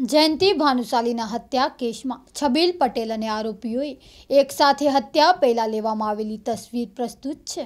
જયંતિ ભાનુશાલીના હત્યા કેસમાં છબીલ પટેલ અને આરોપીઓએ એકસાથે હત્યા પહેલાં લેવામાં આવેલી તસવીર પ્રસ્તુત છે.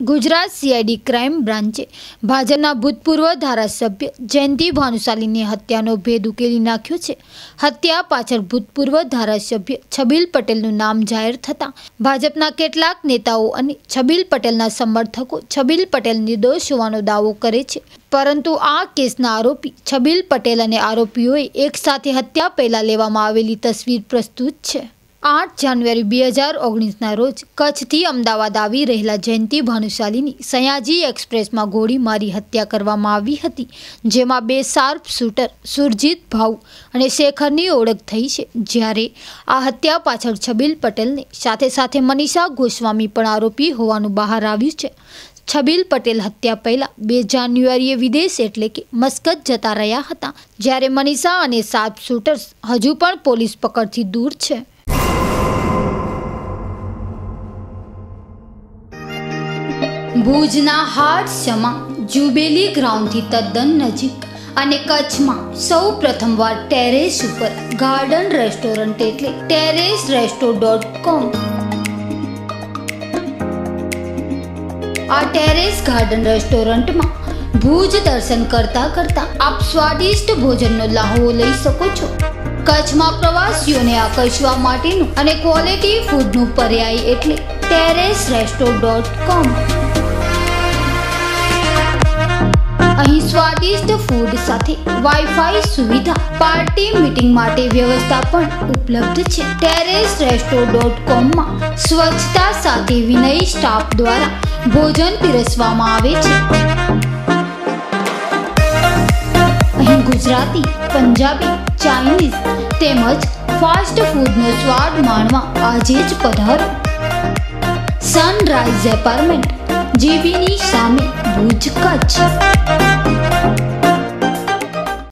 ગુજરાત સીઆઈડી ક્રાઇમ બ્રાન્ચે ભાજપના ભૂતપૂર્વ ધારાસભ્ય જયંતિ ભાનુશાલીની હત્યાનો ભેદ ઉકેલી નાખ્યો છે. હત્યા પાછળ ભૂતપૂર્વ ધારાસભ્ય છબીલ પટેલનું નામ જાહેર થતાં ભાજપના કેટલાક નેતાઓ અને છબીલ પટેલના સમર્થકો છબીલ પટેલ નિર્દોષ હોવાનો દાવો કરે છે. પરંતુ આ કેસના આરોપી છબીલ પટેલ અને આરોપીઓએ એકસાથે હત્યા પહેલાં લેવામાં આવેલી તસવીર પ્રસ્તુત છે. આઠ જાન્યુઆરી બે હજાર ઓગણીસના રોજ કચ્છથી અમદાવાદ આવી રહેલા જયંતિ ભાનુશાલીની સયાજી એક્સપ્રેસમાં ગોળી મારી હત્યા કરવામાં આવી હતી, જેમાં બે શાર્પ શૂટર, સુરજીત ભાઉ અને શેખરની ઓળખ થઈ છે. જ્યારે આ હત્યા પાછળ છબીલ પટેલને સાથે સાથે મનીષા ગોસ્વામી પણ આરોપી હોવાનું બહાર આવ્યું છે. છબીલ પટેલ હત્યા પહેલા બે જાન્યુઆરીએ વિદેશ એટલે કે મસ્કત જતા રહ્યા હતા, જ્યારે મનીષા અને શાર્પ શૂટર્સ હજુ પણ પોલીસ પકડથી દૂર છે. ભુજના હાડસમાં જુબેલી ગ્રાઉન્ડથી તદ્દન નજીક અને કચ્છમાં સૌ પ્રથમવાર ટેરેસ ઉપર ગાર્ડન રેસ્ટોરન્ટ એટલે ટેરેસ રેસ્ટો ડોટ કોમ. આ ટેરેસ ગાર્ડન રેસ્ટોરન્ટમાં ભુજ દર્શન કરતા કરતા આપ સ્વાદિષ્ટ ભોજનનો લાહવો લઈ શકો છો. કચ્છમાં પ્રવાસીઓને આકર્ષવા માટેનું અને ક્વોલિટી ફૂડનું પર્યાય એટલે ટેરેસ રેસ્ટો ડોટ કોમ. અહીં સ્વાદિષ્ટ ફૂડ સાથે વાઈફાઈ સુવિધા. પાર્ટી મીટિંગ માટે વ્યવસ્થા પણ ઉપલબ્ધ છે. ટેરેસ રેસ્ટો ડોટ કોમમાં સ્વચ્છતા સાથે વિનય સ્ટાફ દ્વારા ભોજન પીરસવામાં આવે છે. અહીં ગુજરાતી, પંજાબી ચાઇનીઝ તેમજ ફાસ્ટ ફૂડનો સ્વાદ માણવા આજે જ પધારો. સનરાઈઝ એપાર્ટમેન્ટ જીબીની સામે ભુજ કચ્છ.